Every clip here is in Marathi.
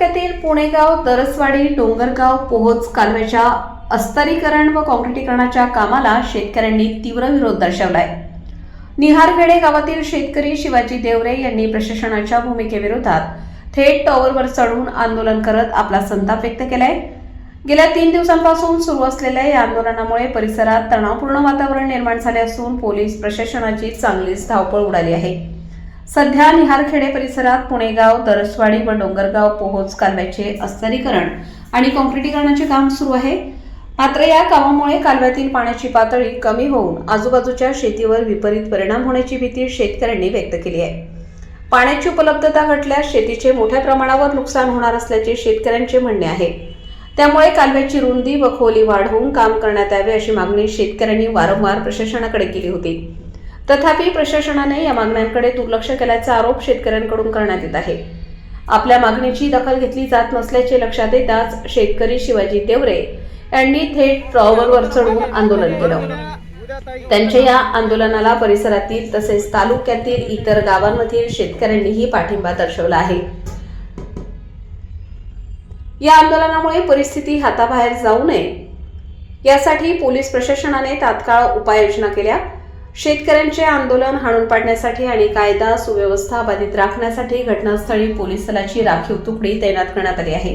तालुक्यातील पुणेगाव दरसवाडी डोंगरगाव पोहोच कालव्याच्या अस्तरीकरण व काँक्रिटीकरणाच्या कामाला शेतकऱ्यांनी तीव्र विरोध दर्शवलाय. निहारखेडे गावातील शेतकरी शिवाजी देवरे यांनी प्रशासनाच्या भूमिकेविरोधात थेट टॉवरवर चढून आंदोलन करत आपला संताप व्यक्त केलाय. गेल्या तीन दिवसांपासून सुरू असलेल्या या आंदोलनामुळे परिसरात तणावपूर्ण वातावरण निर्माण झाले असून पोलीस प्रशासनाची चांगलीच धावपळ उडाली आहे. सध्या निहारखेडे परिसरात पुणेगाव दरसवाडी व डोंगरगाव पोहोच कालव्याचे अस्तरीकरण आणि काँक्रिटीकरणाचे काम सुरू आहे. मात्र या कामामुळे कालव्यातील पाण्याची पातळी कमी होऊन आजूबाजूच्या शेतीवर विपरीत परिणाम होण्याची भीती शेतकऱ्यांनी व्यक्त केली आहे. पाण्याची उपलब्धता घटल्यास शेतीचे मोठ्या प्रमाणावर नुकसान होणार असल्याचे शेतकऱ्यांचे म्हणणे आहे. त्यामुळे कालव्याची रुंदी व खोली वाढवून काम करण्यात यावे अशी मागणी शेतकऱ्यांनी वारंवार प्रशासनाकडे केली होती. तथापि प्रशासनाने या मागण्यांकडे दुर्लक्ष केल्याचा आरोप शेतकऱ्यांकडून करण्यात येत आहे. आपल्या मागणीची दखल घेतली जात नसल्याचे लक्षात येताच शेतकरी शिवाजी देवरे यांनी थेट टॉवरवर चढून आंदोलन केलं. त्यांच्या या आंदोलनाला परिसरातील तसेच तालुक्यातील इतर गावांमधील शेतकऱ्यांनीही पाठिंबा दर्शवला आहे. या आंदोलनामुळे परिस्थिती हाताबाहेर जाऊ नये. यासाठी पोलीस प्रशासनाने तात्काळ उपाययोजना केल्या. शेतकऱ्यांचे आंदोलन हाणून पाडण्यासाठी आणि कायदा सुव्यवस्था बाधित राखण्यासाठी घटनास्थळी पोलीस दलाची राखीव तुकडी तैनात करण्यात आली आहे.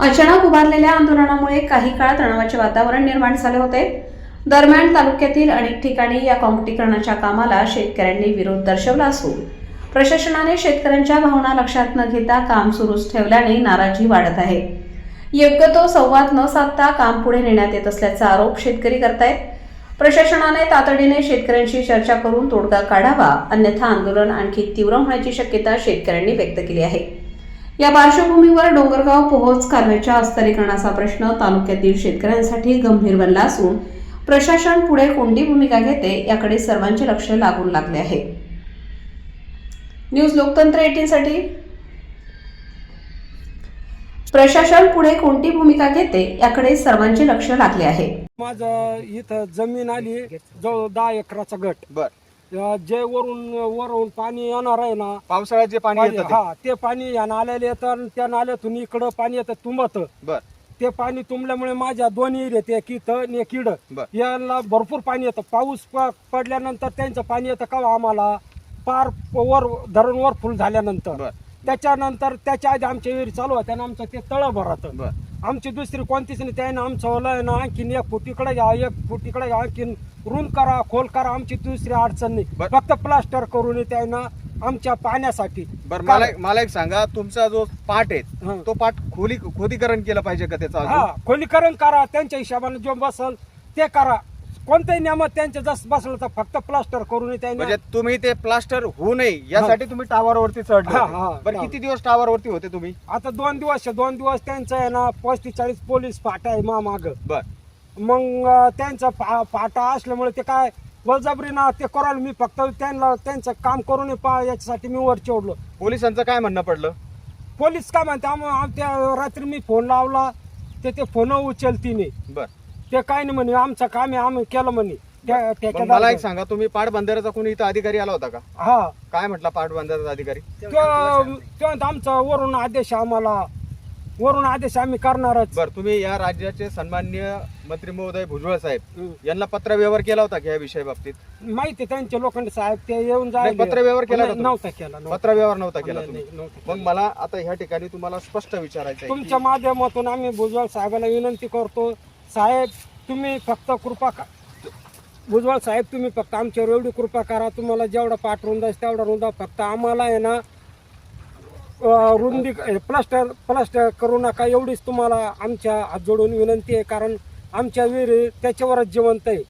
अचानक उभारलेल्या आंदोलनामुळे काही काळ तणावाचे वातावरण निर्माण झाले होते. दरम्यान तालुक्यातील अनेक ठिकाणी या कॉम्पिटीकरणाच्या कामाला शेतकऱ्यांनी विरोध दर्शवला असून प्रशासनाने शेतकऱ्यांच्या भावना लक्षात न घेता काम सुरूच ठेवल्याने नाराजी वाढत आहे. योग्य तो संवाद न साधता काम पुढे नेण्यात येत असल्याचा आरोप शेतकरी करतायत. प्रशासनाने तातडीने शेतकऱ्यांशी चर्चा करून तोडगा काढावा अन्यथा आंदोलन आणखी तीव्र होण्याची शक्यता शेतकऱ्यांनी व्यक्त केली आहे. या पार्श्वभूमीवर डोंगरगाव पोहोच कालव्याच्या अस्तरीकरणाचा प्रश्न तालुक्यातील शेतकऱ्यांसाठी गंभीर बनला असून प्रशासन पुढे कोणती भूमिका घेते याकडे सर्वांचे लक्ष लागून लागले आहे. न्यूज लोकतंत्र एटीनसाठी प्रशासन पुढे कोणती भूमिका घेते याकडे सर्वांचे लक्ष लागले आहे. माझं इथं जमीन आली जवळ दहा एकराचा गट. बर. अं, जे वरून वरून पाणी येणार आहे ना पावसाळ्यात जे पाणी येतं ते. हा ते पाणी या नाल्याला येतं आणि त्या नाल्यातून इकडं पाणी येतं तुंबत. बर. ते पाणी तुंबल्यामुळे माझ्या दोन्ही येते एक इथं आणि एक इड. बर. याला भरपूर पाणी येतं. पाऊस प- पडल्यानंतर त्यांचं पाणी येतं का आम्हाला? पार वर धरण वर फुल झाल्यानंतर. बर. त्याच्यानंतर त्याच्या आधी आमच्या विहीर चालू होत्या आणि आमचं ते तळ भरत. बर. आमची दुसरी कोणतीच नाही त्यानं आमचं ओलं आहे ना आणखीन एक फुटीकडे घ्या एक फुटीकडे घ्या आणखीन रुंद करा खोल करा आमची दुसरी अडचण नाही बर. फक्त प्लास्टर करून त्यानं आमच्या पाण्यासाठी बर मला मला एक सांगा तुमचा जो पाठ आहे. तो पाठ खोली खोदीकरण केलं पाहिजे का त्याचा हा? खोलीकरण करा त्यांच्या हिशोबाने जो बसल ते करा कोणत्याही नियमात त्यांचं जसं बसलं तर फक्त प्लास्टर करून म्हणजे त्यानं तुम्ही ते प्लास्टर होऊ नये यासाठी तुम्ही टावरवरती चढले हा, होते. हा, बरं हा. किती दिवस टावरवरती होते तुम्ही? आता दोन दिवस आहे, दोन दिवस त्यांचं आहे ना पस्तीस चाळीस पोलीस फाटा आहे मा माग बर. मग अं, त्यांचा फा- फाटा असल्यामुळे ते काय बळजबरी ना ते करायला मी फक्त त्यांना त्यांचं काम करून पा याच्यासाठी मी वर चढलो. पोलिसांचं काय म्हणणं पडलं? पोलीस काय म्हणते आम- आम- त्या रात्री मी फोन लावला ते ते फोन उचलती नाही बर. ते काय नाही म्हणे आमचं काम आहे आम्ही केलं म्हणे त्या- पण ठेकेदार- मला एक सांगा तुम्ही पाटबंधाऱ्याचा कोणी इथं अधिकारी आला होता का हा काय म्हटला पाटबंधाऱ्याचा अधिकारी तो तो म्हणतो आमचा वरून आदेश आहे आम्हाला वरून आदेश आम्ही करणारच बर तुम्ही या राज्याचे सन्मान्य मंत्री महोदय भुजबळ साहेब हं. यांना पत्र व्यवहार केला होता का या विषया बाबतीत माहिती आहे त्यांचे लोखंड साहेब ते येऊन नाही, जायले. पत्रव्यवहार केला का तुम्ही? नव्हता केला नव्हता. पत्र व्यवहार नव्हता केला नाही, तुम्ही नाही, नव्हता मग. मला आता ह्या ठिकाणी तुम्हाला स्पष्ट विचारायचं आहे तुमच्या माध्यमातून आम्ही भुजबळ साहेबांना विनंती करतो साहेब तुम्ही फक्त कृपा का भुजबळ साहेब तुम्ही फक्त आमच्यावर एवढी कृपा करा. तुम्हाला जेवढा पाठ रुंदा तेवढा रुंदा फक्त आम्हाला आहे ना रुंदी प्लास्टर प्लास्टर करू नका. एवढीच तुम्हाला आमच्या हात जोडून विनंती आहे कारण आमच्या विहिरी त्याच्यावरच जिवंत आहे.